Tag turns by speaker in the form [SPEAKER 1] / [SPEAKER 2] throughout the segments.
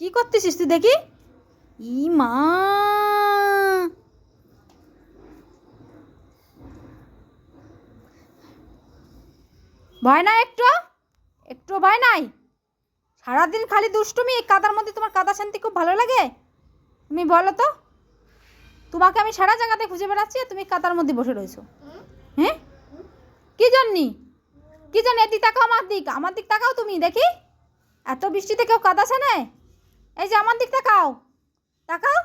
[SPEAKER 1] কি করতেছিস তুই দেখি? ই মা। ভয় নাই একটু? একটু ভয় নাই? সারাদিন খালি দুষ্টুমি কাদার মধ্যে তোমার কাদা শান্তি খুব ভালো লাগে? তুমি বলো তো। তোমাকে আমি সারা জায়গাতে খুঁজে বেড়াচ্ছি তুমি কাদার মধ্যে বসে রয়েছো। হ্যাঁ? কি জন্যি? কি জানি এদিক তাকাও আমার দিক আমার দিক তাকাও তুমি, দেখি। এত বৃষ্টিতে কেউ কাদাছে না এই যে আমার দিক তাকাও। তাকাও।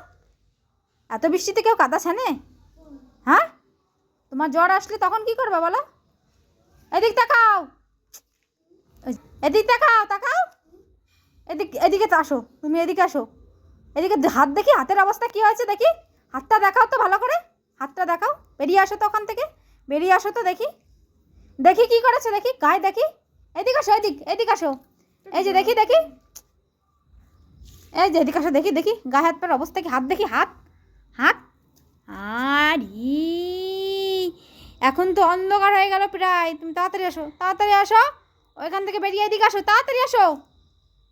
[SPEAKER 1] এত বৃষ্টিতে কেউ কাদাছে না হ্যাঁ? তোমার জ্বর আসলে তখন কি করবে বলো? এদিক তাকাও। এদিক তাকাও তাকাও। এদিক, এদিকে তো আসো, তুমি এদিকে আসো। এদিকে হাত দেখি, হাতের অবস্থা কি হয়েছে দেখি। হাতটা দেখাও তো ভালো করে। হাতটা দেখাও। বেরিয়ে আসো তো ওখান থেকে। বেরিয়ে আসো তো দেখি। দেখি কি করেছে দেখি, গায়ে দেখি। এদিকে আসো, এদিক, এদিকে আসো। এই যে দেখি দেখি। এই যে এদিকে আসো, দেখি দেখি। গায়ে হাত পায়ের অবস্থা কি? হাত দেখি, হাত। হাত। আর। এখন তো অন্ধকার হয়ে গেল প্রায়। তুমি তাড়াতাড়ি আসো তাড়াতাড়ি আসো। ওইখান থেকে বেরিয়ে এদিকে আসো, তাড়াতাড়ি আসো।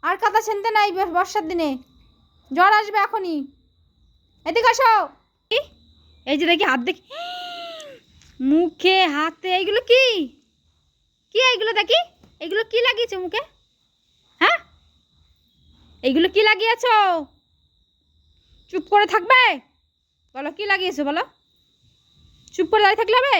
[SPEAKER 1] আর কাদা ছেনতে নাই বর্ষার দিনে। জ্বর আসবে এখনই। এদিকে আসো? এই যে দেখি, হাত দেখি। মুখে, হাতে, এইগুলো কি? কি এইগুলো দেখি? এগুলো কি লাগিয়েছে মুখে? এইগুলো কি লাগিয়েছ? চুপ করে থাকবে? বলো, কি লাগিয়েছো বলো? চুপ করে দাঁড়িয়ে থাকলে হবে?